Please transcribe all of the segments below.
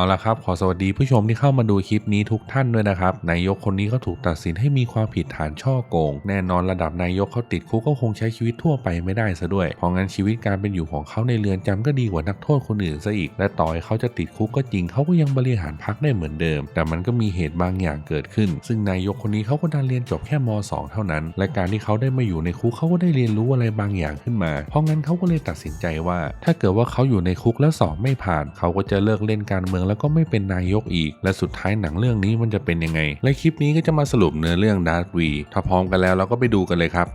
เอาละครับ ขอสวัสดีผู้ชมที่เข้ามาดูคลิปนี้ทุกท่านด้วยนะครับ นายกคนนี้ก็ถูกตัดสินให้มีความผิดฐานช่อโกง แน่นอนระดับนายกเขาติดคุกก็คงใช้ชีวิตทั่วไปไม่ได้ซะด้วย เพราะงั้นชีวิตการเป็นอยู่ของเขาในเรือนจำก็ดีกว่านักโทษคนอื่นซะอีก และต่อให้เขาจะติดคุกก็จริงเขาก็ยังบริหารพักได้เหมือนเดิม แต่มันก็มีเหตุบางอย่างเกิดขึ้น ซึ่งนายกคนนี้เขาก็ดันเรียนจบแค่ม .2 เท่านั้น และการที่เขาได้มาอยู่ในคุกเขาก็ได้เรียนรู้อะไรบางอย่างขึ้นมา เพราะงั้นเขาก็เลยตัดสินใจว่า ถ้าเกิดว่าเขาอยู่ในคุกแล้วสอบไม่ผ่าน เขาก็จะเลิกเล่นการเมืองแล้วก็ไม่เป็นนายกอีก และสุดท้ายหนังเรื่องนี้มันจะเป็นยังไง และคลิปนี้ก็จะมาสรุปเนื้อเรื่องดาร์ v วีถ้าพร้อมกันแล้วเราก็ไปดูกันเลยครับ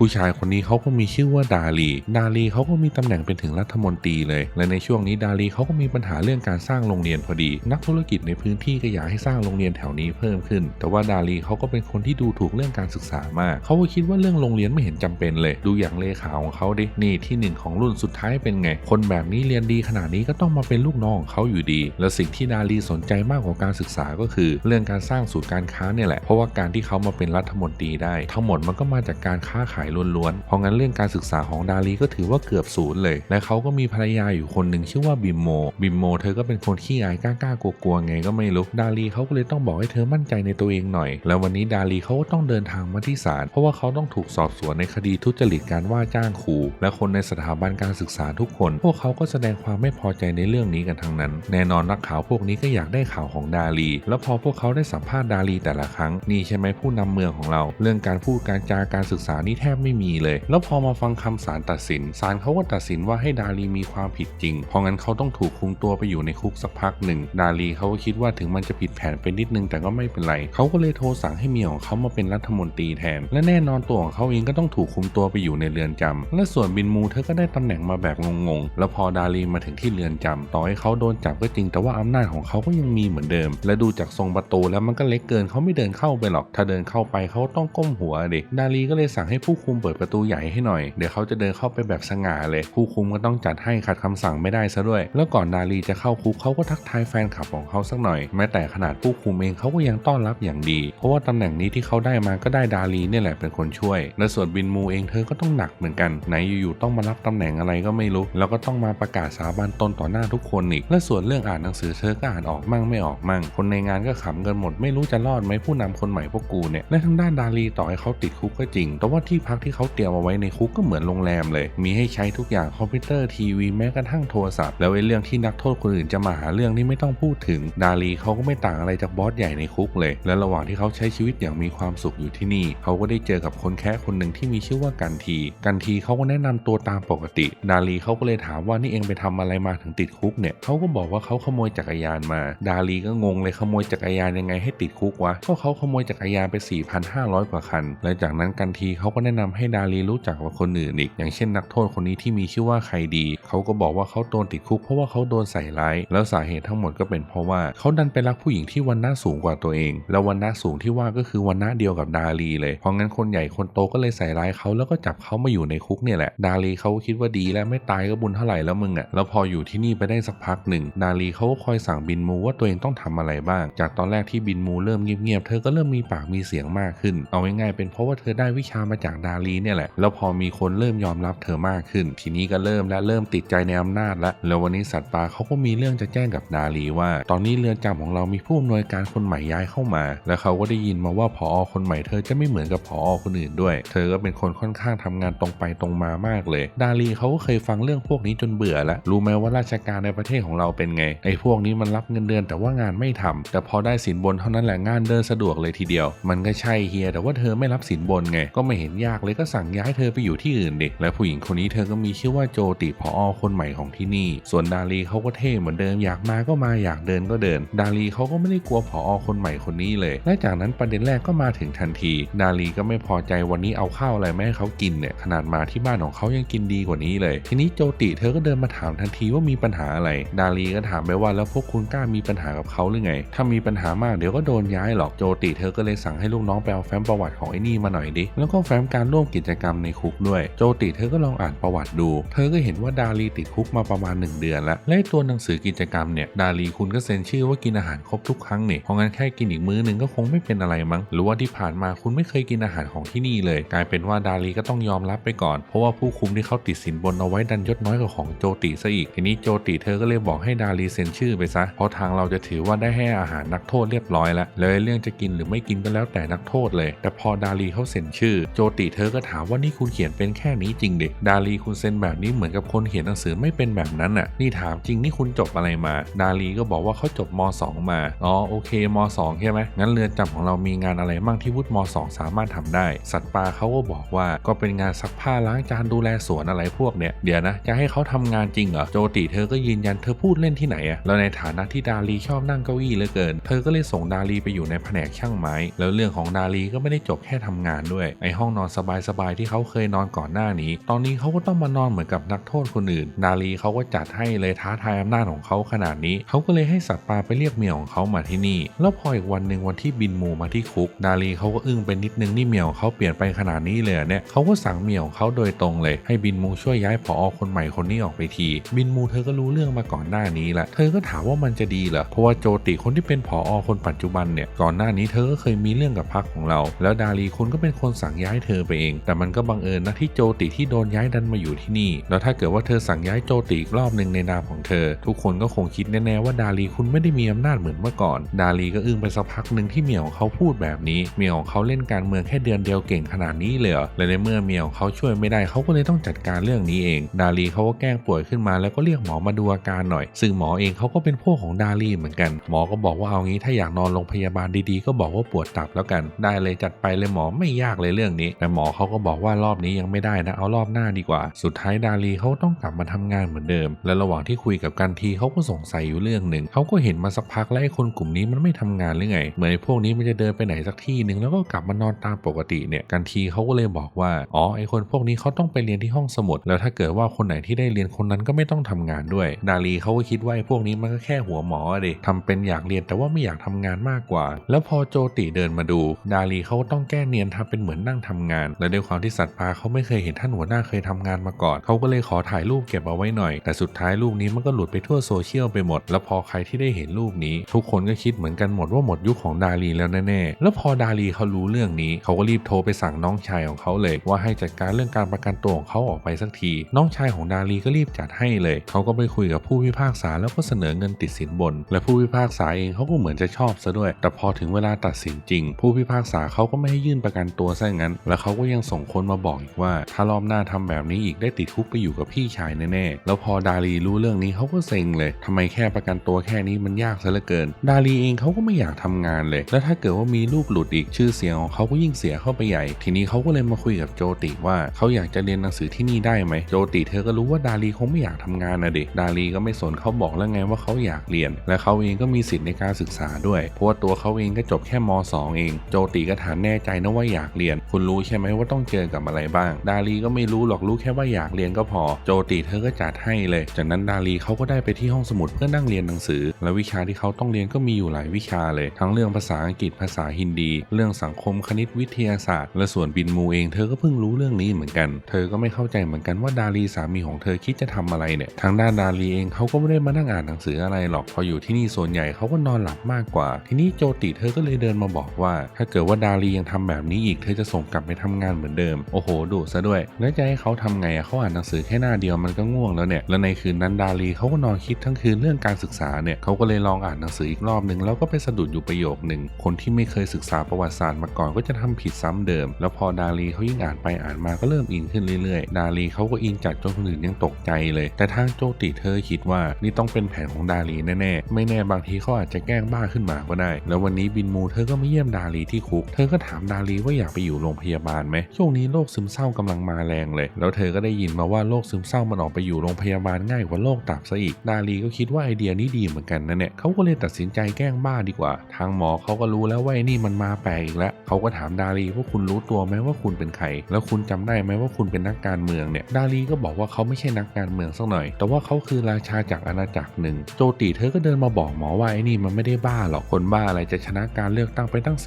ผู้ชายคนนี้เขาก็มีชื่อว่าดาลี ดาลีเขาก็มีตำแหน่งเป็นถึงรัฐมนตรีเลย และในช่วงนี้ดาลีเขาก็มีปัญหาเรื่องการสร้างโรงเรียนพอดี นักธุรกิจในพื้นที่ก็อยากให้สร้างโรงเรียนแถวนี้เพิ่มขึ้น แต่ว่าดาลีเขาก็เป็นคนที่ดูถูกเรื่องการศึกษามากเขาก็คิดว่าเรื่องโรงเรียนไม่เห็นจำเป็นเลย ดูอย่างเลขาของเขาดินี่ที่หนึ่งของรุ่นสุดท้ายเป็นไง คนแบบนี้เรียนดีขนาดนี้ก็ต้องมาเป็นลูกน้องของเขาอยู่ดี และสิ่งที่ดาลีสนใจมากกว่าการศึกษาก็คือ เรื่องการสร้างศูนย์การค้าเนี่ยแหละเพราะว่าการที่เขามาเป็นรัฐมนตรีได้ ทั้งหมดมันก็มาจากการค้าขายล้วนๆ เพราะงั้นเรื่องการศึกษาของดาลีก็ถือว่าเกือบศูนย์เลย และเขาก็มีภรรยาอยู่คนหนึ่งชื่อว่าบิมโม บิมโมเธอก็เป็นคนขี้อายกล้าๆกลัวๆไงก็ไม่รู้ ดาลีเขาก็เลยต้องบอกให้เธอมั่นใจในตัวเองหน่อย แล้ววันนี้ดาลีเขาก็ต้องเดินทางมาที่ศาล เพราะว่าเขาต้องถูกสอบสวนในคดีทุจริตการว่าจ้างครู และคนในสถาบันการศึกษาทุกคน พวกเขาก็แสดงความไม่พอใจในเรื่องนี้กันทั้งนั้น แน่นอนนักข่าวพวกนี้ก็อยากได้ข่าวของดาลี แล้วพอพวกเขาได้สัมภาษณ์ดาลีแต่ละครั้ง นี่ใช่ไหมผู้นำเมืองของเรา เรื่องการพูดการจาการศึกษานี่แทบไม่มีเลย แล้วพอมาฟังคำศาลตัดสินศาลเขาก็ตัดสินว่าให้ดาลีมีความผิดจริง เพราะงั้นเขาต้องถูกคุมตัวไปอยู่ในคุกสักพักหนึ่ง ดาลีเขาก็คิดว่าถึงมันจะผิดแผนไปนิดนึงแต่ก็ไม่เป็นไร เขาก็เลยโทรสั่งให้เมียของเขามาเป็นรัฐมนตรีแทน และแน่นอนตัวของเขาเองก็ต้องถูกคุมตัวไปอยู่ในเรือนจำและส่วนบินมูเธอก็ได้ตำแหน่งมาแบบงงๆ แล้วพอดาลีมาถึงที่เรือนจำต่อให้เขาโดนจับก็จริง แต่ว่าอำนาจของเขาก็ยังมีเหมือนเดิม และดูจากทรงประตูแล้วมันก็เล็กเกินเขาไม่เดินเข้าไปหรอก ถ้าเดินเข้าไปเขาต้องก้มหัวเด็กดาลีก็เลยสั่งให้ผู้คุมเปิดประตูใหญ่ให้หน่อย เดี๋ยวเขาจะเดินเข้าไปแบบสง่าเลย ผู้คุมก็ต้องจัดให้ขัดคำสั่งไม่ได้ซะด้วย แล้วก่อนดาลีจะเข้าคุกเขาก็ทักทายแฟนคลับของเขาสักหน่อย แม้แต่ขนาดผู้คุมเองเขาก็ยังต้อนรับอย่างดี เพราะว่าตำแหน่งนี้ที่เขาได้มาก็ได้ดาลีเนี่ยแหละเป็นคนช่วย และส่วนบินมูเองเธอก็ต้องหนักเหมือนกัน ไหนอยู่ๆต้องมารับตำแหน่งอะไรก็ไม่รู้ แล้วก็ต้องมาประกาศสาบานตนต่อหน้าทุกคนอีก และส่วนเรื่องอ่านหนังสือเธอก็อ่านออกมั่งไม่ออกมั่ง คนในงานก็ขำกันหมด ไม่รู้จะรอดไหมผู้นำคนใหม่พวกกูเนี่ย และทางด้านดาลีต่อให้เขาติดคุกก็จริง แต่ว่าที่พักที่เขาเตรียมเอาไว้ในคุกก็เหมือนโรงแรมเลย มีให้ใช้ทุกอย่างคอมพิวเตอร์ทีวีแม้กระทั่งโทรศัพท์ แล้วไอ้เรื่องที่นักโทษคนอื่นจะมาหาเรื่องนี่ไม่ต้องพูดถึง ดาลีเขาก็ไม่ต่างอะไรจากบอสใหญ่ในคุกเลย และระหว่างที่เขาใช้ชีวิตอย่างมีความสุขอยู่ที่นี่ เขาก็ได้เจอกับคนแค่คนหนึ่งที่มีชื่อว่ากันที กันทีเขาก็แนะนำตัวตามปกติ ดาลีเขาก็เลยถามว่านี่เองไปทำอะไรมาถึงติดคุกเนี่ยเขาก็บอกว่าเขาขโมยจักรยานมา ดาลีก็งงเลยขโมยจักรยานยังไงให้ติดคุกวะก็เขาขโมยจักรยานไป 4,500 กว่าคัน และจากนั้นกันทีเขาก็แนะนำให้ดาลีรู้จักกับคนอื่นอีก อย่างเช่นนักโทษคนนี้ที่มีชื่อว่าใครดี เขาก็บอกว่าเขาโดนติดคุกเพราะว่าเขาโดนใส่ร้าย แล้วสาเหตุทั้งหมดก็เป็นเพราะว่าเขาดันไปรักผู้หญิงที่วันหน้าสูงกว่าตัวเอง แล้ววันหน้าสูงที่ว่าก็คือวันหน้าเดียวกับดาลีเลย เพราะงั้นคนใหญ่คนโตก็เลยใส่ร้ายเขาแล้วก็จับเขามาอยู่ในคุกเนี่ยแหละ ดาลีเขาก็คิดว่าดีแล้วไม่ตายก็บุญเท่าไหร่แล้วมึงอะ่ะ แล้วพออยู่ที่นี่ไปได้สักพักหนึ่ง ดาลีเขาก็คอยสั่งบินมูว่าตัวเองต้องทำอะไรบ้าง จากตอนแรกที่บินมูเริ่มเงียบๆ เธอก็เริ่มมีปากมีเสียงมากขึ้น เอาง่ายๆเป็นเพราะว่าเธอได้วิชามาจากดาลีเนี่ยแหละ แล้วพอมีคนเริ่มยอมรับเธอมากขึ้น ทีนี้ก็เริ่มและเริ่มติดใจในอำนาจแล้วแล้ววันนี้สัตว์ป่าเขาก็มีเรื่องจะแจ้งกับดาลีว่า ตอนนี้เรือนจำของเรามีผู้อำนวยการคนใหม่ย้ายเข้ามา แล้วเขาก็ได้ยินมาว่าผออคนใหม่เธอจะไม่เหมือนกับผออคนอื่นด้วย เธอก็เป็นคนค่อนข้างทำงานตรงไปตรงมามากเลย ดาลีเขาก็เคยฟังเรื่องพวกนี้จนเบื่อแล้วรู้ไหมว่าราชการในประเทศของเราเป็นไงไอ้พวกนี้มันรับเงินเดือนแต่ว่างานไม่ทำแต่พอได้สินบนเท่านั้นแหละงานเดินสะดวกเลยทีเดียว มันก็ใช่เฮียแต่ว่าเธอไม่รับสินบนไงก็ไม่เห็นยากเลยก็สั่งย้ายเธอไปอยู่ที่อื่นดิและผู้หญิงคนนี้เธอก็มีชื่อว่าโจติผออคนใหม่ของที่นี่ ส่วนดาลีเขาก็เท่เหมือนเดิมอยากมาก็มาอยากเดินก็เดิน ดาลีเขาก็ไม่ได้กลัวผอคนใหม่คนนี้เลย และจากนั้นประเด็นแรกก็มาถึงทันที ดาลีก็ไม่พอใจวันนี้เอาข้าวอะไรไม่ให้เขากินเนี่ยขนาดมาที่บ้านของเขายังกินดีกว่านี้เลย ทีนี้โจติเธอก็เดินมาถามทันทีว่ามีปัญหาอะไร ดาลีก็ถามไปว่าแล้วพวกคุณกล้ามีปัญหากับเขาหรือไง ถ้ามีปัญหามากเดี๋ยวก็โดนย้ายหรอกโจติเธอก็เลยสั่งให้ลูกน้องไปเอาแฟ้มประวัติของไอ้นี่มาหน่อยดิแล้วก็แฟ้มการร่วมกิจกรรมในคุกด้วย โจติเธอก็ลองอ่านประวัติดู เธอก็เห็นว่าดาลีติดคุกมาประมาณ 1 เดือนแล้วและตัวหนังสือกิจกรรมเนี่ยดาลีคุณก็เซ็นชื่อว่ากินอาหารครบทุกครั้งเนี่ยเพราะงั้นแค่กินอีกมื้อหนึ่งก็คงไม่เป็นอะไรมั้งหรือว่าที่ผ่านมาคุณไม่เคยกินอาหารของที่นี่เลย กลายเป็นว่าดาลีก็ต้องยอมรับไปก่อน เพราะว่าผู้คุมที่เขาติดสินบนเอาไว้ดันยศน้อยกว่าของโจติซะอีกทีนี้โจติเธอก็เลยบอกให้ดาลีเซ็นชื่อไปซะเพราะทางเราจะถือว่าได้ให้อาหารนักโทษเรียบร้อยแล้วเลยเรื่องจะกินหรือไม่กินก็แล้วแต่นักโทษเลย แต่พอดาลีเขาเซ็นชื่อ โจติเธอก็ถามว่านี่คุณเขียนเป็นแค่นี้จริงเด็กดาลีคุณเซ็นแบบนี้เหมือนกับคนเขียนหนังสือไม่เป็นแบบนั้นน่ะ นี่ถามจริงนี่คุณจบอะไรมา ดาลีก็บอกว่าเขาจบม 2 มา อ๋อโอเคม 2 ใช่ไหมงั้นเรือนจำของเรามีงานอะไรบ้างที่วุฒิม 2 สามารถทำได้ สัตว์ป่าเขาก็บอกว่าก็เป็นงานซักผ้าล้างจานดูแลสวนอะไรพวกเนี้ยเดี๋ยวนะจะให้เขาทำงานจริงเหรอโจติเธอก็ยืนยันเธอพูดเล่นที่ไหนอะแล้วในฐานะที่ดาลีชอบนั่งเก้าอี้เหลือเกิน เธอก็เลยส่งดาลีไปอยู่ในแผนกช่างไม้ แล้วเรื่องของดาลีก็ไม่ได้จบแค่ทำงานด้วยไอห้องนอนสบายๆที่เขาเคยนอนก่อนหน้านี้ ตอนนี้เขาก็ต้องมานอนเหมือนกับนักโทษคนอื่นดาลีเขาก็จัดให้เลยท้าทายอำนาจของเขาขนาดนี้ เขาก็เลยให้สัตว์ป่าไปเรียกเมียของเขามาที่นี่ แล้วพออีกวันหนึ่งวันที่บินมูมาที่คุกดาลีเขาก็อึ้งไปนิดนึงนี่เมียของเขาเปลี่ยนไปขนาดนี้เลยเนี่ยเขาก็สั่งเมียของเขาโดยตรงเลย ให้บินมูช่วยย้ายผอคนใหม่คนนี้ออกไปที บินมูเธอก็รู้เรื่องมาก่อนหน้านี้แหละเธอก็ถามว่ามันจะดีเหรอเพราะว่าโจติคนที่เป็นผอคนปัจจุบันเนี่ยก่อนหน้านี้เธอก็เคยมีเรื่องกับพักของเรา แล้วดาลีคุณก็เป็นคนสั่งย้ายเธอไปเอง แต่มันก็บังเอิญนะที่โจติที่โดนย้ายดันมาอยู่ที่นี่ แล้วถ้าเกิดว่าเธอสั่งย้ายโจติอีกรอบหนึ่งในนามของเธอ ทุกคนก็คงคิดแน่ๆว่าดาลีคุณไม่ได้มีอำนาจเหมือนเมื่อก่อน ดาลีก็อึ้งไปสักพักหนึ่งที่เมียของเขาพูดแบบนี้ เมียของเขาเล่นการเมืองแค่เดือนเดียวเก่งขนาดนี้เลยเหรอและในเมื่อเมียของเขาช่วยไม่ได้เขาก็เลยต้องจัดการเรื่องนี้เอง ดาลีเขาก็แกล้งป่วยขึ้นมาแล้วก็เรียกหมอมาดูอาการหน่อย ซึ่งหมอเองเขาก็เป็นพวกของดาลีเหมือนกัน หมอก็บอกว่าเอางี้ถ้าอยากนอนโรงพยาบาลดีๆ ก็บอกว่าปวดตับแล้วกัน ได้เลยจัดไปเลยหมอไม่ยากเลยเรื่องนี้ แต่หมอเขาก็บอกว่ารอบนี้ยังไม่ได้นะเอารอบหน้าดีกว่า สุดท้ายดาลีเขาต้องกลับมาทำงานเหมือนเดิม และระหว่างที่คุยกับกันทีเขาก็สงสัยอยู่เรื่องหนึ่งเขาก็เห็นมาสักพักแล้วไอ้คนกลุ่มนี้มันไม่ทำงานหรือไงเหมือนไอ้พวกนี้มันจะเดินไปไหนสักที่หนึ่งแล้วก็กลับมานอนตามปกติเนี่ยกันทีเขาก็เลยบอกว่าอ๋อไอ้คนพวกนี้เขาต้องไปเรียนที่ห้องสมุด แล้วถ้าเกิดว่าคนไหนที่ได้เรียนคนนั้นก็ไม่ต้องทำงานด้วย ดาลีเขาก็คิดว่าไอ้พวกนี้มันก็แค่หัวหมออะดิทำเป็นอยากเรียนแต่ว่าไม่อยากทำงานมากกว่า แล้วพอโจติเดินมาดู ดาลีเขาต้องแก้เนียนทำเป็นเหมือนนั่งทำงานและด้วยความที่สัตว์ป่าเขาไม่เคยเห็นท่านหัวหน้าเคยทำงานมาก่อนเขาก็เลยขอถ่ายรูปเก็บเอาไว้หน่อย แต่สุดท้ายรูปนี้มันก็หลุดไปทั่วโซเชียลไปหมด แล้วพอใครที่ได้เห็นรูปนี้ ทุกคนก็คิดเหมือนกันหมดว่าหมดยุคของดาลีแล้วแน่ๆแล้วพอดาลีเขารู้เรื่องนี้ เขาก็รีบโทรไปสั่งน้องชายของเขาเลย ว่าให้จัดการเรื่องการประกันตัวของเขาออกไปสักที น้องชายของดาลีก็รีบจัดให้เลย เขาก็ไปคุยกับผู้พิพากษาแล้วก็เสนอเงินติดสินบน และผู้พิพากษาเองเขาก็เหมือนจะชอบซะด้วย แต่พอถึงเวลาตัดสินจริง ผู้พิพากษาเขาก็ไม่ให้ยื่นประกันตัวซะงั้น แล้วเขาก็ยังส่งคนมาบอกอีกว่า ถ้ารอบหน้าทำแบบนี้อีกได้ติดคุกไปอยู่กับพี่ชายแน่ๆ แล้วพอดาลีรู้เรื่องนี้เขาก็เซ็งเลยทำไมแค่ประกันตัวแค่นี้มันยากซะเหลือเกิน ดาลีเองเขาก็ไม่อยากทำงานเลย แล้วถ้าเกิดว่ามีรูปหลุดอีกชื่อเสียงของเขาก็ยิ่งเสียเข้าไปใหญ่ ทีนี้เขาก็เลยมาคุยกับโจติว่าเขาอยากจะเรียนหนังสือที่นี่ได้ไหมโจติเธอก็รู้ว่าดาลีคงไม่อยากทำงานนะเด็กดาลีก็ไม่สนเขาบอกแล้วไงว่าเขาอยากเรียน และเขาเองก็มีสิทธิ์ในการศึกษาด้วย เพราะว่าตัวเขาเองก็จบแค่ม 2 เอง โจติก็ถามแน่ใจนะว่าอยากเรียน คุณรู้ใช่ไหมว่าต้องเจอกับอะไรบ้าง ดาลีก็ไม่รู้หรอกรู้แค่ว่าอยากเรียนก็พอ โจติเธอก็จัดให้เลย จากนั้นดาลีเขาก็ได้ไปที่ห้องสมุดเพื่อนั่งเรียนหนังสือ และวิชาที่เขาต้องเรียนก็มีอยู่หลายวิชาเลย ทั้งเรื่องภาษาอังกฤษภาษาฮินดี เรื่องสังคมคณิตวิทยาศาสตร์ และส่วนบินมูเองเธอก็เพิ่งรู้เรื่องนี้เหมือนกัน เธอก็ไม่เข้าใจเหมือนกันว่าดาลีสามีของเธอคิดจะทำอะไรเนี่ย ทางด้านดาลีเองเขาก็ไม่ได้มานั่งอ่านหนังสืออะไรหรอก พออยู่ที่นี่ส่วนใหญ่เขาก็นอนหลับมากกว่า ทีนี้โจติเธอก็เลยเดินมาบอกว่า ถ้าเกิดว่าดาลียังทำแบบนี้อีก เธอจะส่งกลับไปทำงานเหมือนเดิม โอ้โหดุซะด้วย แล้วจะให้เขาทำไงอะเขาอ่านหนังสือแค่หน้าเดียวมันก็ง่วงแล้วเนี่ย แล้วในคืนนั้นดาลีเขาก็นอนคิดทั้งคืนเรื่องการศึกษาเนี่ยเขาก็เลยลองอ่านหนังสืออีกรอบหนึ่งแล้วก็ไปสะดุดอยู่ประโยคหนึ่งคนที่ไม่เคยศึกษาประวัติศาสตร์มาก่อนก็จะทำผิดซ้ำเดิม แล้วพอดาลีเขายิ่งอ่านไปอ่านมาก็เริ่มอินขึ้นเรื่อยๆ ดาลีเขาก็อินจัดจนคนอื่นยังตกใจเลย แต่ทางโจติเธอคิดว่านี่ต้องเป็นแผนของดาลีแน่ๆ ไม่แน่บางทีเขาอาจจะแกล้งบ้าขึ้นมาก็ได้ แล้ววันนี้บินมูเธอก็มาเยี่ยมดาลีที่คุก เธอก็ถามดาลีว่าอยากไปอยู่โรงพยาบาลไหมช่วงนี้โรคซึมเศร้ากำลังมาแรงเลย แล้วเธอก็ได้ยินมาว่าโรคซึมเศร้ามันออกไปอยู่โรงพยาบาลง่ายกว่าโรคตับซะอีกดาลีก็คิดว่าไอเดียนี้ดีเหมือนกันนะเนี่ยเขาก็เลยตัดสินใจแกล้งบ้าดีกว่า ทางหมอเขาก็รู้แล้วว่าไอ้นี่มันมาแปลกอีกแล้วเขาก็ถามดาลีว่าคุณรู้ตัวไหมว่าคุณเป็นใคร แล้วคุณจำได้ไหมว่าคุณเป็นนักการเมืองเนี่ย ดาลีก็บอกว่าเขาไม่ใช่นักการเมืองสักหน่อย แต่ว่าเขาคือราชาจากอาณาจักรหนึ่ง โจติเธอก็เดินมาบอกหมอว่าไอ้นี่มันไม่ได้บ้าหรอก คนบ้าอะไรจะชนะการเลือกตั้งไปตั้ง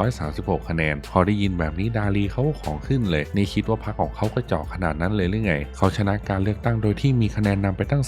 4,136 คะแนน พอได้ยินแบบนี้ดาลีเขาของขึ้นเลย นี่คิดว่าพรรคของเขากระจอกขนาดนั้นเลยหรือไง เขาชนะการเลือกตั้งโดยที่มีคะแนนนำไปตั้ง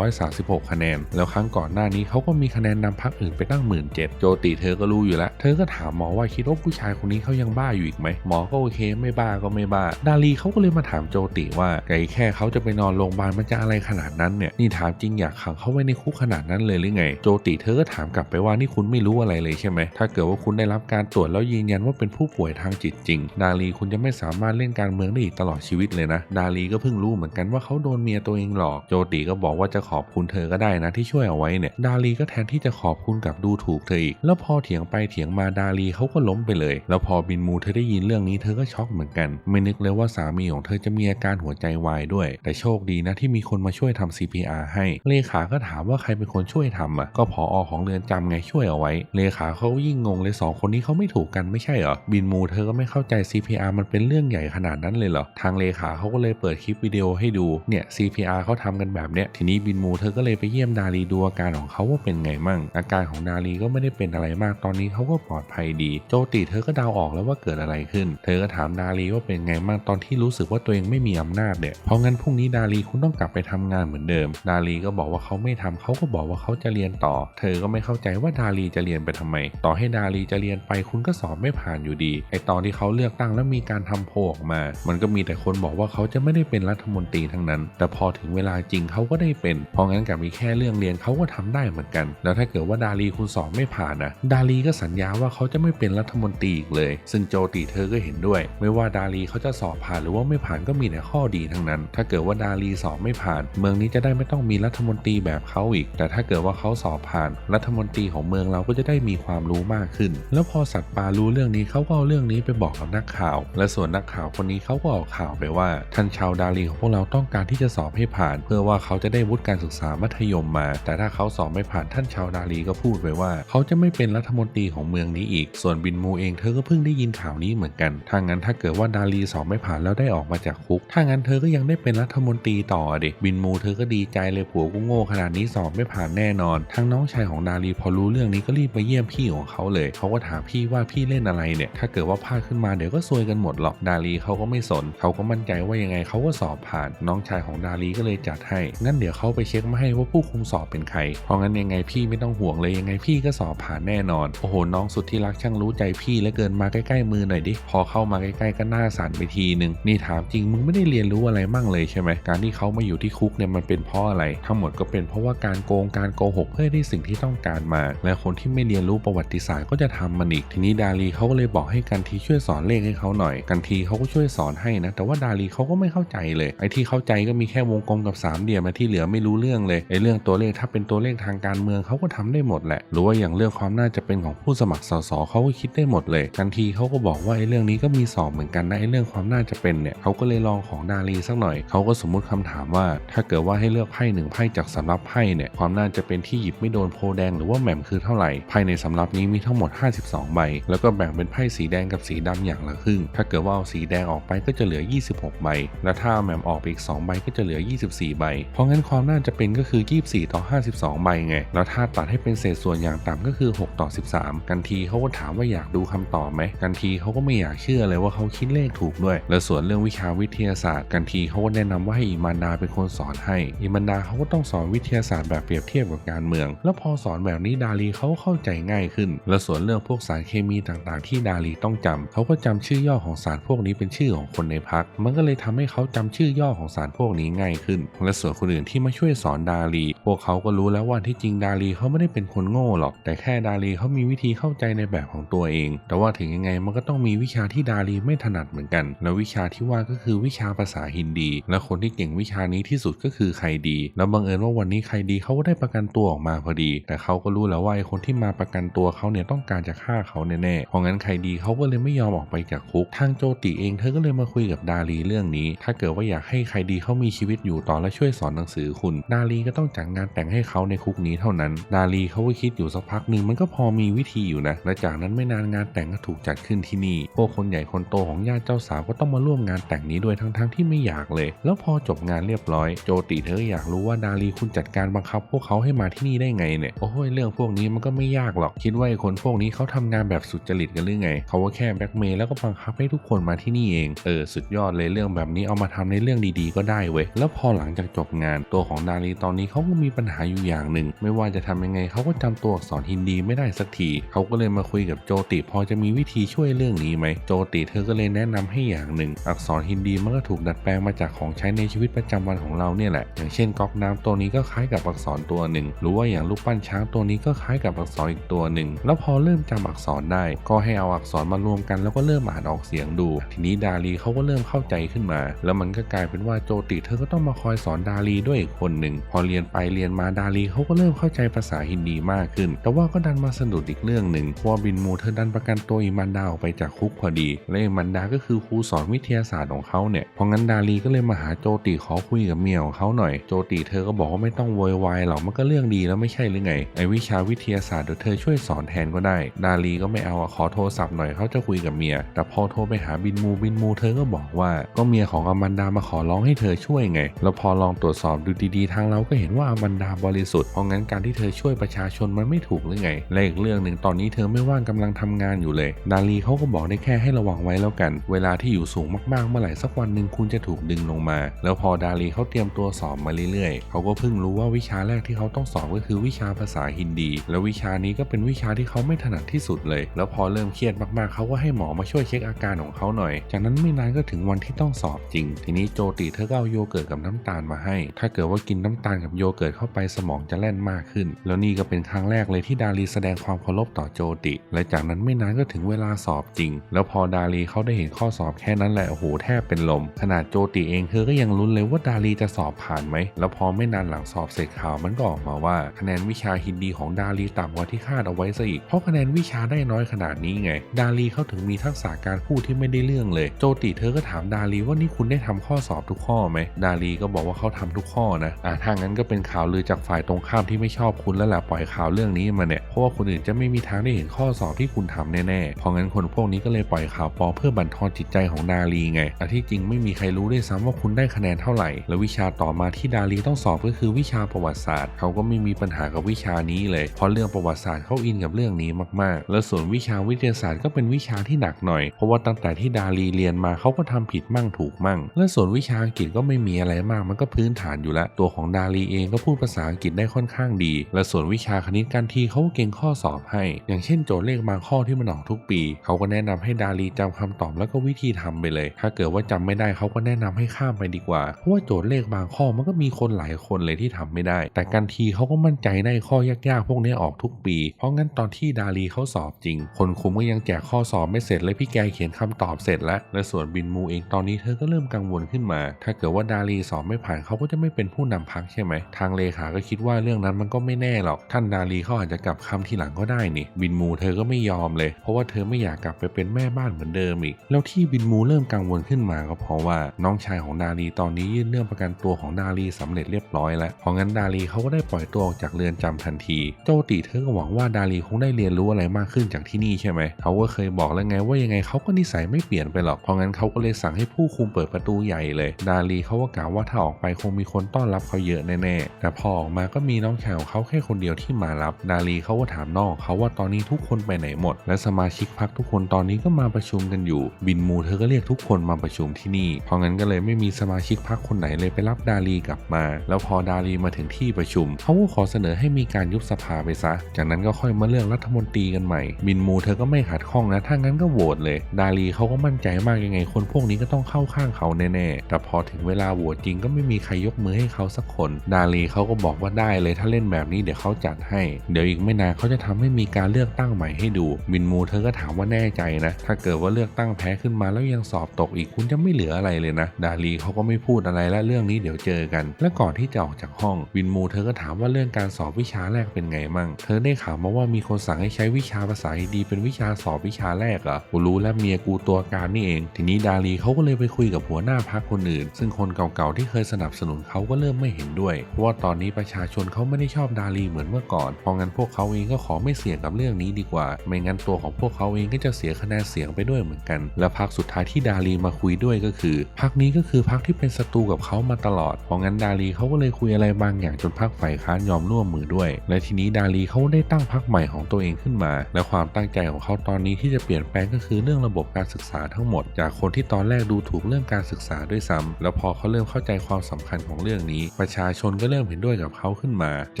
4136 คะแนน แล้วครั้งก่อนหน้านี้เขาก็มีคะแนนนำพรรคอื่นไปตั้ง 1 7 0 0โจติเธอก็รู้อยู่แล้ว เธอก็ถามหมอว่าคิดว่าผู้ชายคนนี้เขายังบ้าอยู่อีกไหม หมอก็โอเคไม่บ้าก็ไม่บ้า ดาลีเขาก็เลยมาถามโจติว่าไกแค่เขาจะไปนอนโรงพยาบาลมันจะอะไรขนาดนั้นเนี่ย นี่ถามจริงอยากขังเขาไว้ในคุกขนาดนั้นเลยหรือไง โจติเธอก็ถามกลับไปว่านี่คุณไม่รู้อะไรเลยใช่ไหม ถ้าเกิดว่าคุณได้รับการตรวจแล้วยืนยันว่าเป็นผู้ป่วยทางจิตจริง ดาลีคุณจะไม่สามารถเล่นการเมืองได้อีกตลอดชีวิตเลยนะ ดาลีก็เพิ่งรู้เหมือนกันว่าเขาโดนเมียตัวเองหลอก โจติก็บอกว่าจะขอบคุณเธอก็ได้นะที่ช่วยเอาไว้เนี่ย ดาลีก็แทนที่จะขอบคุณกลับดูถูกเธออีก แล้วพอเถียงไปเถียงมาดาลีเขาก็ล้มไปเลย แล้วพอบินมูเธอได้ยินเรื่องนี้เธอก็ช็อกเหมือนกัน ไม่นึกเลยว่าสามีของเธอจะมีอาการหัวใจวายด้วย แต่โชคดีนะที่มีคนมาช่วยทำ CPR ให้ เลขาก็ถามว่าใครเป็นคนช่วยทำอะ ก็พออของเรือนจำไงช่วยเอาไว้ เลขาเขายิ่งงงเลยสองคนนี้เขาไม่ถูกกันไม่ใช่เหรอ บินมูเธอก็ไม่เข้าใจ CPR มันเป็นเรื่องใหญ่ขนาดนั้นเลยเหรอ ทางเลขาเขาก็เลยเปิดคลิปวิดีโอให้ดู เนี่ย CPR เขาทำกันแบบเนี้ย ทีนี้บินมูเธอก็เลยไปเยี่ยมดาลีดูอาการของเขาว่าเป็นไงมั่ง อาการของดาลีก็ไม่ได้เป็นอะไรมาก ตอนนี้เขาก็ปลอดภัยดี โจติเธอก็เดาออกแล้วว่าเกิดอะไรขึ้น เธอก็ถามดาลีว่าเป็นไงมั่ง ตอนที่รู้สึกว่าตัวเองไม่มีอำนาจเนี่ย เพราะงั้นพรุ่งนี้ดาลีคุณต้องกลับไปทำงานเหมือนเดิมดาลีก็บอกว่าเขาไม่ทำเขาก็บอกว่าเขาจะเรียนต่อ เธอก็ไม่เข้าใจว่าดาลีจะเรียนไปทำไม ต่อให้ดาลีจะเรียนไปคุณก็สอบไม่ผ่านอยู่ดี ไอตอนที่เขาเลือกตั้งแล้วมีการทำโพออกมา มันก็มีแต่คนบอกว่าเขาจะไม่ได้เป็นรัฐมนตรีทั้งนั้น แต่พอถึงเวลาจริงเขาก็ได้เป็น เพราะงั้นกับมีแค่เรื่องเรียนเขาก็ทำได้เหมือนกัน แล้วถ้าเกิดว่าดาลีคุณสอบไม่ผ่านนะดาลีก็สัญญาว่าเขาจะไม่เป็นรัฐมนตรีอีกเลย ซึ่งโจติเธอก็เห็นด้วย ไม่ว่าดาลีเขาจะสอบผ่านหรือว่าไม่ผ่านก็มีแต่ข้อดีทั้งนั้น ถ้าเกิดว่าดาลีสอบไม่ผ่าน เมืองนี้จะได้ไม่ต้องมีรัฐมนตรีแบบเขาอีก แต่ถ้าเกิดว่าเขาสอบผ่าน รัฐมนตรีของเมืองเราก็จะได้มีความรู้มากขึ้น แล้วพอสัตว์ปารู้เรื่องนี้เขาก็เอาเรื่องนี้ไปบอกกับนักข่าวและส่วนนักข่าวคนนี้เขาก็ออกข่าวไปว่า ท่านชาวดาลีของพวกเราต้องการที่จะสอบให้ผ่าน เพื่อว่าเขาจะได้วุฒิการศึกษามัธยมมา แต่ถ้าเขาสอบไม่ผ่านท่านชาวดาลีก็พูดไปว่า เขาจะไม่เป็นรัฐมนตรีของเมืองนี้อีก ส่วนบินมูเองเธอก็เพิ่งได้ยินข่าวนี้เหมือนกันถ้างั้นถ้าเกิดว่าดาลีสอบไม่ผ่านแล้วได้ออกมาจากคุกถ้างั้นเธอก็ยังได้เป็นรัฐมนตรีต่อเด็บินมูเธอก็ดีใจเลยผัวกูโง่ขนาดนี้สอบไม่ผ่านแน่นอนทั้งน้องชายของดาลีพอรู้เรื่องนี้ก็รีบไปเยี่ยมพี่ของเขาเลย เขาก็ถามพี่ว่าพี่เล่นอะไรเนี่ย ถ้าเกิดว่าพลาดขึ้นมาเดี๋ยวก็ซวยกันหมดหรอกดาลีเขาก็ไม่สนเขาก็มั่นใจว่ายังไงเขาก็สอบผ่าน น้องชายของดาลีก็เลยจัดให้ งั้นเดี๋ยวเขาไปเช็คมาให้ว่าผู้คุมสอบเป็นใคร เพราะงั้นยังไงพี่ไม่ต้องห่วงเลยยังไงพี่ก็สอบผ่านแน่นอน โอ้โห น้องสุดที่รักช่างรู้ใจพี่และเกินมาใกล้ๆมือหน่อยดิ พอเข้ามาใกล้ๆก็หน้าสั่นไปทีนึง นี่ถามจริงมึงไม่ได้เรียนรู้อะไรมั่งเลยใช่ไหม การที่เขามาอยู่ที่คุกเนี่ยมันเป็นเพราะอะไร ทั้งหมดก็เป็นเพราะว่าการโกงการโกหกเพื่อได้สิ่งที่ต้องการมา และคนที่ไม่เรียนรู้ประวัติศาสตร์ก็จะทำมันอีก ทีนี้ดาลีเขาก็เลยบอกให้กันทีช่วยสอนเลขให้เขาหน่อย กันทีเขาก็ช่วยสอนให้นะ แต่ว่าดาลีเขาก็ไม่เข้าใจเลยไอ้ที่เข้าใจก็มีแค่วงกลมกับสามเหลี่ยมมาที่เหลือไม่รู้เรื่องเลยไอ้เรื่องตัวเลขถ้าเป็นตัวเลขทางการเมืองเขาก็ทำได้หมดแหละหรือว่าอย่างเรื่องความน่าจะเป็นของผู้สมัครสสเขาก็คิดได้หมดเลย กันทีเขาก็บอกว่าไอ้เรื่องนี้ก็มีสอบเหมือนกันนะไอ้เรื่องความน่าจะเป็นเนี่ยเขาก็เลยลองของดาลีสักหน่อยเขาก็สมมุติคำถามว่า ถ้าเกิดว่าให้เลือกไพ่หนึ่งไพ่จากสำรับไพ่เนี่ยความน่าจะเป็นที่หยิบไม่โดนโพแดงหรือว่าแหม่มคือเท่าไหร่ไพ่ในสำรับนี้มีทั้งหมด 52 ใบ แล้วก็แบ่งเป็นไพ่สีแดงกับสีดำอย่างละครึ่ง ถ้าเกิดว่าเอาสีแดงออกไปก็จะเหลือ 26 ใบ และถ้าเอาแหม่มออกไปอีก 2 ใบก็จะเหลือ 24 ใบ เพราะงั้นความน่าจะเป็นก็คือ 24 ต่อ 52 ใบไง แล้วถ้าตัดให้เป็นเศษส่วนอย่างต่ำก็คือ 6 ต่อ 13 กันทีเขาก็ถามว่าอยากดูคำตอบไหม กันทีเขาก็ไม่อยากเชื่อเลยว่าเขาคิดเลขถูกด้วย แล้วส่วนเรื่องวิชาวิทยาศาสตร์ กันทีเขาก็แนะนำว่าให้อิมันดาเป็นคนสอนให้ อิมันดาเขาก็ต้องสอนวิทยาศาสตร์แบบเปรียบเทียบกับการเมือง แล้วพอสอนแบบนี้ดาลีเขาเข้าใจง่ายขึ้น และส่วนเรื่องพวกสารเคมีต่างๆ ที่ดาลีต้องจำเขาก็จำชื่อย่อของสารพวกนี้เป็นชื่อของคนในพัก มันก็เลยทำให้เขาจำชื่อย่อของสารพวกนี้ง่ายขึ้น และส่วนคนอื่นที่มาช่วยสอนดาลี พวกเขาก็รู้แล้วว่าที่จริงดาลีเขาไม่ได้เป็นคนโง่หรอก แต่แค่ดาลีเขามีวิธีเข้าใจในแบบของตัวเอง แต่ว่าถึงยังไงมันก็ต้องมีวิชาที่ดาลีไม่ถนัดเหมือนกัน แล้ววิชาที่ว่าก็คือวิชาภาษาฮินดี และคนที่เก่งวิชานี้ที่สุดก็คือใครดี แล้วบังเอิญว่าวันนี้ใครดีเขาก็ได้ประกันตัวออกมาพอดี แต่เขาก็รู้แล้วว่าไอ้คนที่มาประกันตัวเขาเนี่ยต้องการจะฆ่าเขาแน่ๆเพราะงั้นใครดีเขาก็เลยไม่ยอมออกไปจากคุกทางโจติเองเธอก็เลยมาคุยกับดาลีเรื่องนี้ ถ้าเกิดว่าอยากให้ใครดีเขามีชีวิตอยู่ต่อและช่วยสอนหนังสือคุณ ดาลีก็ต้องจัดงานแต่งให้เขาในคุกนี้เท่านั้น ดาลีเขาก็คิดอยู่สักพักหนึ่งมันก็พอมีวิธีอยู่นะและจากนั้นไม่นานงานแต่งก็ถูกจัดขึ้นที่นี่พวกคนใหญ่คนโตของญาติเจ้าสาวก็ต้องมาร่วมงานแต่งนี้ด้วยทั้งๆที่ไม่อยากเลย แล้วพอจบงานเรียบร้อย โจติเธออยากรู้ว่าดาลีคุณจัดการบังคับ พวกเขาให้มาที่นี่ได้ไงเนี่ยโอ้ยเรื่องพวกนี้มันก็ไม่ยากหรอกคิดว่าไอ้คนพวกนี้เขาทำงานแบบสุจริตกันหรือไง เขาก็แค่แบ็กเมย์แล้วก็ประบังคับให้ทุกคนมาที่นี่เองเออสุดยอดเลยเรื่องแบบนี้เอามาทำในเรื่องดีๆ ก็ได้เว้ยแล้วพอหลังจากจบงานตัวของดาลีตอนนี้เขาก็มีปัญหาอยู่อย่างหนึ่ง ไม่ว่าจะทำยังไงเขาก็จำตัวอักษรฮินดีไม่ได้สักทีเขาก็เลยมาคุยกับโจติ พอจะมีวิธีช่วยเรื่องนี้ไหมโจติเธอก็เลยแนะนำให้อย่างหนึ่ง อักษรฮินดีมันก็ถูกดัดแปลงมาจากของใช้ในชีวิตประจำวันของเราเนี่ยแหละ อย่างเช่นก๊อกน้ำตัวนี้ก็คล้ายกับอักษรตัวหนึ่งหรือว่าอย่างรูปปั้นช้างตัวนี้ก็คล้ายกับอักษรอีกตัวหนึ่งแล้วพอเริ่มจำอักษรได้ ก็ให้เอาอักษรมารวมกันแล้วก็เริ่มอ่านออกเสียงดู ทีนี้ดาลีเขาก็เริ่มเข้าใจขึ้นมา แล้วมันก็กลายเป็นว่าโจติเธอก็ต้องมาคอยสอนดาลีด้วยอีกคนหนึ่งพอเรียนไปเรียนมาดาลีเขาก็เริ่มเข้าใจภาษาฮินดีมากขึ้น แต่ว่าก็ดันมาสะดุดอีกเรื่องหนึ่งว่าบินมูเธอดันประกันตัวอิมันดาออกไปจากคุกพอดี และอิมันดาก็คือครูสอนวิทยาศาสตร์ของเขาเนี่ยเพราะงั้นดาลีก็เลยมาหาโจติขอคุยกับเมียของเขาหน่อยโจติเธอก็บอกว่าไม่ต้องโวยวายหรอกมันก็เรื่องดีแล้วไม่ใช่หรือไงไอวิชาวิทยาศาสตร์เดี๋ยวเธอช่วยสอนแทนก็ได้ ดาลีก็ไม่เอาขอโทรศัพท์หน่อยเขาจะคุยกับเมียแต่พอโทรไปหาบินมูบินมูเธอก็บอกว่า ก็เมียของอมันดามาขอร้องให้เธอช่วยไง แล้วพอลองตรวจสอบดูดีๆทางเราก็เห็นว่าอมันดาบริสุทธิ์เพราะงั้นการที่เธอช่วยประชาชนมันไม่ถูกหรือไง และอีกเรื่องหนึ่งตอนนี้เธอไม่ว่างกำลังทำงานอยู่เลยดาลีเขาก็บอกได้แค่ให้ระวังไว้แล้วกัน เวลาที่อยู่สูงมากๆเมื่อไหร่สักวันหนึ่งคุณจะถูกดึงลงมา แล้วพอดาลีเขาเตรียมตัวสอบมาเรื่อยๆเขาก็เพิ่งรู้ว่าวิชาแรกที่เขาต้องสอบก็คือวิชาภาษาฮินดี แล้ววิชานี้ก็เป็นวิชาที่เขาไม่ถนัดที่สุดเลย แล้วพอเริ่มเครียดมากๆเขาก็ให้หมอมาช่วยเช็คอาการของเขาหน่อย จากนั้นไม่นานก็ถึงวันที่ต้องสอบจริง ทีนี้โจติเธอก็เอาโยเกิร์ตกับน้ำตาลมาให้ ถ้าเกิดว่ากินน้ำตาลกับโยเกิร์ตเข้าไปสมองจะแล่นมากขึ้น แล้วนี่ก็เป็นครั้งแรกเลยที่ดาลีแสดงความเคารพต่อโจติ และจากนั้นไม่นานก็ถึงเวลาสอบจริง แล้วพอดาลีเขาได้เห็นข้อสอบแค่นั้นแหละโอ้โหแทบเป็นลม ขนาดโจติเองเธอก็ยังลุ้นเลยว่าดาลีจะสอบผ่านไหม แล้วพอไม่นานหลังสอบเสร็จข่าวมันก็ออกมาว่า คะแนนวิชาฮินดีของดาลีต่ำกว่าที่คาดเอาไว้ซะอีก เพราะคะแนนวิชาได้น้อยขนาดนี้ไง ดาลีเขาถึงมีทักษะการพูดที่ไม่ได้เรื่องเลย โจติเธอก็ถามดาลีว่านี่คุณได้ทำข้อสอบทุกข้อไหม ดาลีก็บอกว่าเขาทำทุกข้อนะอ่าถ้างั้นก็เป็นข่าวลือจากฝ่ายตรงข้ามที่ไม่ชอบคุณแล้วแหละปล่อยข่าวเรื่องนี้มาเนี่ยเพราะว่าคนอื่นจะไม่มีทางได้เห็นข้อสอบที่คุณทำแน่ๆเพราะงั้นคนพวกนี้ก็เลยปล่อยข่าวปลอมเพื่อบั่นทอนจิตใจของดาลีไงแต่ที่จริงไม่มีใครรู้ด้วยซ้ำว่าคุณได้คะแนนเท่าไหร่ แล้ววิชาต่อมาที่ดาลีต้องสอบก็คือวิชาประวัติศาสตร์เขาก็ไม่มีปัญหากับวิชานี้เลย เพราะเรื่องประวัติศาสตร์เขาอินกับเรื่องนี้มากๆ แล้วส่วนวิชาวิทยาศาสตร์ก็เป็นวิชาที่หนักหน่อยเพราะว่าตั้งแต่ที่ดาลีเรียนมาเขาก็ทำผิดมั่งถูกมั่ง และส่วนวิชาอังกฤษก็ไม่มีอะไรมากมันก็พื้นฐานอยู่แล้ว ตัวของดาลีเองก็พูดภาษาอังกฤษได้ค่อนข้างดี และส่วนวิชาคณิตการทีเขาก็เก่งข้อสอบให้ อย่างเช่นโจทย์เลขบางข้อที่มันออกทุกปี เขาก็แนะนำให้ดาลีจำคำตอบแล้วก็วิธีทำไปเลย ถ้าเกิดว่าจำไม่ได้เขาก็แนะนำให้ข้ามไปดีกว่า เพราะว่าโจทย์เลขบางข้อมันก็มีคนหลายคนเลยที่ทำไม่ได้ แต่การทีเขาก็มั่นใจได้ข้อยากๆ พวกนี้ออกทุกปี เพราะงั้นตอนที่ดาลีเขาสอบจริง คนคุมก็ยังแจกข้อสอบไม่เสร็จเลยพี่แกยเขียนคำตอบเสร็จแล้ว และส่วนบินมูเองตอนนี้เธอก็เริ่มกังวลขึ้นมา ถ้าเกิดว่าดาลีสอบไม่ผ่านเขาก็จะไม่เป็นผู้นำพักใช่ไหม ทางเลขาก็คิดว่าเรื่องนั้นมันก็ไม่แน่หรอก ท่านดาลีเขาอาจจะกลับคำทีหลังก็ได้นี่ บินมูเธอก็ไม่ยอมเลย เพราะว่าเธอไม่อยากกลับไปเป็นแม่บ้านเหมือนเดิมอีก แล้วที่บินมูเริ่มกังวลขึ้นมาก็เพราะว่าน้องชายของดาลีตอนนี้ยื่นเรื่องประกันตัวของดาลีสำเร็จเรียบร้อยแล้วเพราะงั้นดาลีเขาก็ได้ปล่อยตัวออกจากเรือนจำทันที โจติเธอก็หวังว่าดาลีคงได้เรียนรู้อะไรมากขึ้นจากที่นี่ใช่ไหมเขาก็เคยบอกแล้วไงว่ายังไงเขาก็นิสัยไม่เปลี่ยนไปหรอก เพราะงั้นเขาก็เลยสั่งให้ผู้คุมเปิดประตูใหญ่เลย ดาลีเขาก็กล่าวว่าถ้าออกไปคงมีคนต้อนรับเขาเยอะแน่ๆ แต่พอออกมาก็มีน้องชายของเขาแค่คนเดียวที่มารับ ดาลีเขาก็ถามน้องเขาว่าตอนนี้ทุกคนไปไหนหมด และสมาชิกพรรคทุกคนตอนนี้ก็มาประชุมกันอยู่ บินมูเธอก็เรียกทุกคนมาประชุมที่นี่ เพราะงั้นก็เลยไม่มีสมาชิกพรรคคนไหนเลยไปรับดาลีกลับมา แล้วพอดาลีมาถึงที่ประชุมเขาก็ขอเสนอให้มีการยุบสภาไปซะ จากนั้นก็ค่อยมาเลือกรัฐมนตรีกันใหม่ บินมูเธอก็ไม่ขัดข้องนะ ถ้างั้นก็โหวตเลยดาลีเขาก็มั่นใจมากยังไง คนพวกนี้ก็ต้องเข้าข้างเขาแน่ๆแต่พอถึงเวลาโหวตจริงก็ไม่มีใครยกมือให้เขาสักคน ดาลีเขาก็บอกว่าได้เลยถ้าเล่นแบบนี้เดี๋ยวเขาจัดให้ เดี๋ยวอีกไม่นานเขาจะทำให้มีการเลือกตั้งใหม่ให้ดูบินมูเธอก็ถามว่าแน่ใจนะ ถ้าเกิดว่าเลือกตั้งแพ้ขึ้นมาแล้วยังสอบตกอีกคุณจะไม่เหลืออะไรเลยนะ ดาลีเขาก็ไม่พูดอะไรและเรื่องนี้เดี๋ยวเจอกัน และก่อนที่จะออกจากห้องบินมูเธอก็ถามว่าเรื่องการสอบวิชาแรกเป็นไงมั่ง เธอได้ข่าวมาว่ามีคนสั่งให้ใช้วิชาภาษาดีเป็นวิชาสอบวิชาแรกเหรอกูรู้แล้วเมียกูตัวการนี่เอง ทีนี้ดาลีเขาก็เลยไปคุยกับหัวหน้าพักคคนอื่น ซึ่งคนเก่าๆที่เคยสนับสนุนเขาก็เริ่มไม่เห็นด้วย เพราะว่าตอนนี้ประชาชนเขาไม่ได้ชอบดาลีเหมือนเมื่อก่อน เพราะงั้นพวกเขาเองก็ขอไม่เสี่ยงกับเรื่องนี้ดีกว่า ไม่งั้นตัวของพวกเขาเองก็จะเสียคะแนนเสียงไปด้วยเหมือนกัน และพักสุดท้ายที่ดาลีมาคุยด้วยก็คือพักนี้ก็คือพักที่เป็นศัตรูกับเขามาตลอด เพราะงั้นดาลีเขาก็เลยคุยอะไรบางอย่างจนพักฝ่ายค้านยอมร่วมมือด้วย และทีนี้ดาลีเขาได้ตั้งพักใหม่ของตัวเองขึ้นมา และความตั้งใจของเขาตอนนี้ที่จะเปลี่ยนแปลงก็คือเรื่องรื่องระบบการศึกษาทั้งหมด จากคนที่ตอนแรกดูถูกเรื่องการศึกษาด้วยซ้ำแล้วพอเขาเริ่มเข้าใจความสำคัญของเรื่องนี้ ประชาชนก็เริ่มเห็นด้วยกับเขาขึ้นมา จ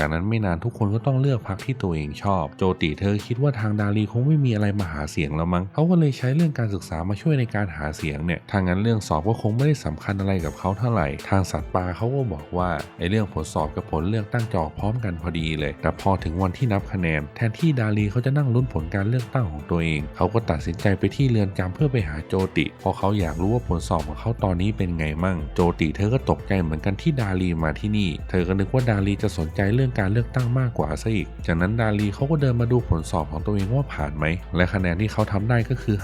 ากนั้นไม่นานทุกคนก็ต้องเลือกพรรคที่ตัวเองชอบ โจติเธอคิดว่าทางดาลีคงไม่มีอะไรมาหาเสียงแล้วมั้งเขาก็เลยใช้เรื่องการศึกษามาช่วยในการหาเสียงเนี่ยทางนั้นเรื่องสอบก็คงไม่ได้สำคัญอะไรกับเขาเท่าไหร่ ทางสัตว์ป่าเขาก็บอกว่าไอ้เรื่องผลสอบกับผลเลือกตั้งจออกพร้อมกันพอดีเลย แต่พอถึงวันที่นับคะแนน แทนที่ดาลีเขาจะนั่งลุ้นผลการเลือกตั้งของตัวเอง เขาก็ตัดสินใจไปที่เรือนจำเพื่อไปหาโจติเพราะเขาอยากรู้ว่าผลสอบของเขาตอนนี้เป็นไงมั่ง โจติเธอก็ตกใจเหมือนกันที่ดาลีมาที่นี่ เธอก็นึกว่าดาลีจะสนใจเรื่องการเลือกตั้งมากกว่าซะอีก จากนั้นดาลีเขาก็เดินมาดูผลสอบของตัวเองว่าผ่านไหม และคะแนนที่เขาทำได้ก็คือ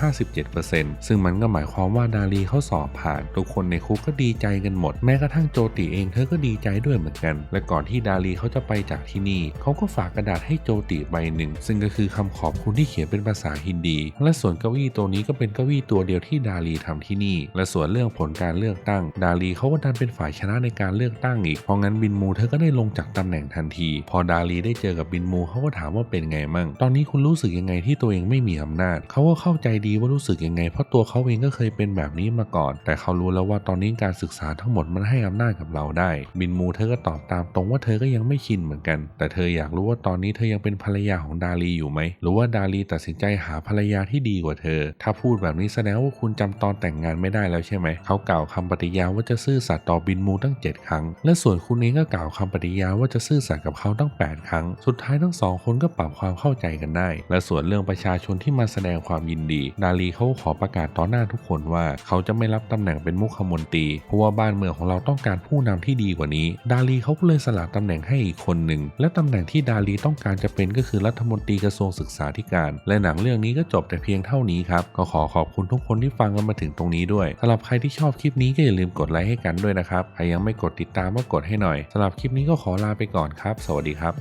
57%ซึ่งมันก็หมายความว่าดาลีเขาสอบผ่าน ทุกคนในคุกก็ดีใจกันหมด แม้กระทั่งโจติเองเธอก็ดีใจด้วยเหมือนกัน และก่อนที่ดาลีเขาจะไปจากที่นี่ เขาก็ฝากกระดาษให้โจติใบหนึ่ง ซึ่งก็คือคำขอบคุณที่เขียนเป็นภาษาฮินดี และส่วนเก้าอี้ตัวนี้ก็เป็นเก้าอี้ตัวเดียวที่ดาลีทำที่นี่ และส่วนเรื่องผลการเลือกตั้ง ดาลีเขาก็ดันเป็นฝ่ายชนะในการเลือกตั้งอีก เพราะงั้นบินมูเธอก็ได้ลงจากตำแหน่งทันที พอดาลีได้เจอกับบินมูเขาก็ถามว่าเป็นไงมั่ง ตอนนี้คุณรู้สึกยังไงที่ตัวเองไม่มีอำนาจ เขาก็เข้าใจดีว่ารู้สึกยังไง เพราะตัวเขาเองก็เคยเป็นแบบนี้มาก่อน แต่เขารู้แล้วว่าตอนนี้การศึกษาทั้งหมดมันให้อำนาจกับเราได้ บินมูเธอก็ตอบตามตรงว่าเธอก็ยังไม่ชินเหมือนกัน แต่เธออยากรู้ว่าตอนนี้เธอยังเป็นภรรยาของดาลีอยู่ไหม หรือว่าดาลีตัดสินใจหาภรรยาที่ดีกว่าเธอถ้าพูดแบบนี้แสดงว่าคุณจำตอนแต่งงานไม่ได้แล้วใช่ไหม เขากล่าวคำปฏิญาณว่าจะซื่อสัตย์ต่อบินมูตั้ง 7 ครั้ง และส่วนคุณเองก็กล่าวคำปฏิญาณว่าจะซื่อสัตย์กับเขาตั้ง 8 ครั้ง สุดท้ายทั้งสองคนก็ปรับความเข้าใจกันได้ และส่วนเรื่องประชาชนที่มาแสดงความยินดี ดาลีเขาขอประกาศต่อหน้าทุกคนว่า เขาจะไม่รับตำแหน่งเป็นมุขมนตรีเพราะว่าบ้านเมืองของเราต้องการผู้นำที่ดีกว่านี้ ดาลีเขาก็เลยสละตำแหน่งให้อีกคนหนึ่งและตำแหน่งที่ดาลีต้องการจะเป็นก็คือรัฐมนตรีกระทรวงศึกษาธิการ และหนังเรื่องนี้ก็จบแต่เพียงเท่านี้ครับก็ขอขอบคุณทุกคนที่ฟังกันมาถึงตรงนี้ด้วยสำหรับใครที่ชอบคลิปนี้ก็อย่าลืมกดไลค์ให้กันด้วยนะครับใครยังไม่กดติดตามก็กดให้หน่อยสำหรับคลิปนี้ก็ขอลาไปก่อนครับ สวัสดีครับ